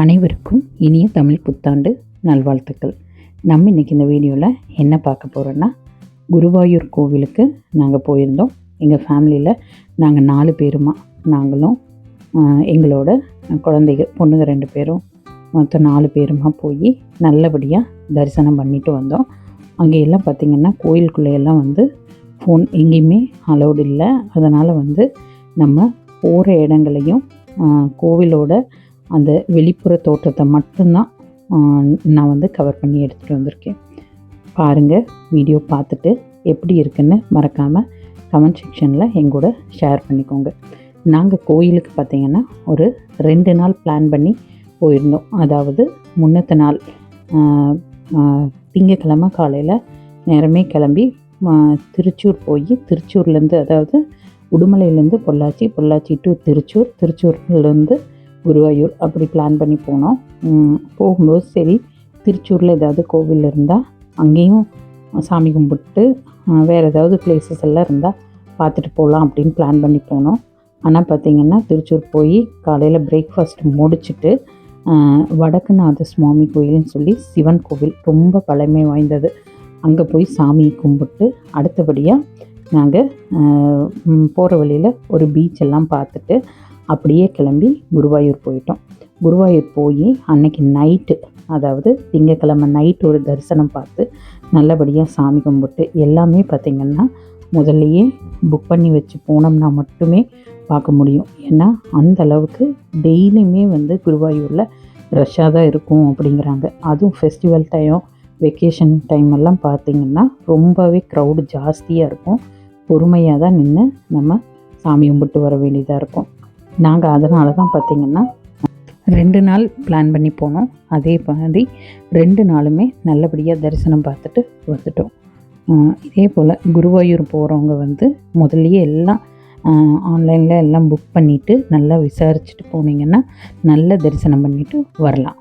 அனைவருக்கும் இனிய தமிழ் புத்தாண்டு நல்வாழ்த்துக்கள். நம்ம இன்றைக்கி இந்த வீடியோவில் என்ன பார்க்க போகிறோன்னா குருவாயூர் கோவிலுக்கு நாங்கள் போயிருந்தோம். எங்கள் ஃபேமிலியில் நாங்கள் நாலு பேருமா நாங்களும் எங்களோட குழந்தைங்க பொண்ணுங்க ரெண்டு பேரும் மொத்தம் நாலு பேருமா போய் நல்லபடியாக தரிசனம் பண்ணிட்டு வந்தோம். அங்கே எல்லாம் பார்த்திங்கன்னா கோயிலுக்குள்ளேயெல்லாம் வந்து ஃபோன் எங்கேயுமே அலௌடு இல்லை. அதனால் வந்து நம்ம போகிற இடங்களையும் கோவிலோட அந்த வெளிப்புற தோற்றத்தை மட்டும்தான் நான் வந்து கவர் பண்ணி எடுத்துகிட்டு வந்திருக்கேன். பாருங்கள் வீடியோ பார்த்துட்டு எப்படி இருக்குன்னு மறக்காமல் கமெண்ட் செக்ஷனில் எங்கூட ஷேர் பண்ணிக்கோங்க. நாங்கள் கோயிலுக்கு பார்த்தீங்கன்னா ஒரு ரெண்டு நாள் பிளான் பண்ணி போயிருந்தோம். அதாவது முன்னத்த நாள் திங்கக்கிழமை திங்கட்கிழமை காலையில் நேரமே கிளம்பி திருச்சூர் போய் திருச்சூர்லேருந்து அதாவது உடுமலையிலேருந்து பொள்ளாச்சி பொள்ளாச்சி டு திருச்சூர் திருச்சூர்லேருந்து குருவாயூர் அப்படி பிளான் பண்ணி போனோம். போகும்போது சரி திருச்சூரில் ஏதாவது கோவில் இருந்தால் அங்கேயும் சாமி கும்பிட்டு வேறு ஏதாவது பிளேசஸ் எல்லாம் இருந்தால் பார்த்துட்டு போகலாம் அப்படின்னு பிளான் பண்ணி போனோம். ஆனால் பார்த்திங்கன்னா திருச்சூர் போய் காலையில் பிரேக்ஃபாஸ்ட் முடிச்சுட்டு வடக்குநாத சுவாமி கோயில்னு சொல்லி சிவன் கோவில் ரொம்ப பழமை வாய்ந்தது. அங்கே போய் சாமி கும்பிட்டு அடுத்தபடியாக நாங்கள் போகிற வழியில் ஒரு பீச் எல்லாம் பார்த்துட்டு அப்படியே கிளம்பி குருவாயூர் போயிட்டோம். குருவாயூர் போய் அன்னைக்கு நைட்டு அதாவது திங்கக்கிழமை நைட் ஒரு தரிசனம் பார்த்து நல்லபடியாக சாமி கும்பிட்டு எல்லாமே பார்த்திங்கன்னா முதல்லையே புக் பண்ணி வச்சு போனோம்னா மட்டுமே பார்க்க முடியும். ஏன்னா அந்த அளவுக்கு டெய்லியுமே வந்து குருவாயூரில் ரஷ்ஷாக தான் இருக்கும் அப்படிங்கிறாங்க. அதுவும் ஃபெஸ்டிவல் டைம் வெக்கேஷன் டைம் எல்லாம் பார்த்திங்கன்னா ரொம்பவே க்ரௌடு ஜாஸ்தியாக இருக்கும். பொறுமையாக தான் நின்று நம்ம சாமி கும்பிட்டு வர வேண்டியதாக இருக்கும். நாங்கள் அதனால தான் பார்த்திங்கன்னா ரெண்டு நாள் பிளான் பண்ணி போனோம். அதே மாதிரி ரெண்டு நாளுமே நல்லபடியாக தரிசனம் பார்த்துட்டு வந்துட்டோம். இதே போல் குருவாயூர் போகிறவங்க வந்து முதல்லயே எல்லாம் ஆன்லைனில் எல்லாம் புக் பண்ணிவிட்டு நல்லா விசாரிச்சுட்டு போனீங்கன்னா நல்ல தரிசனம் பண்ணிவிட்டு வரலாம்.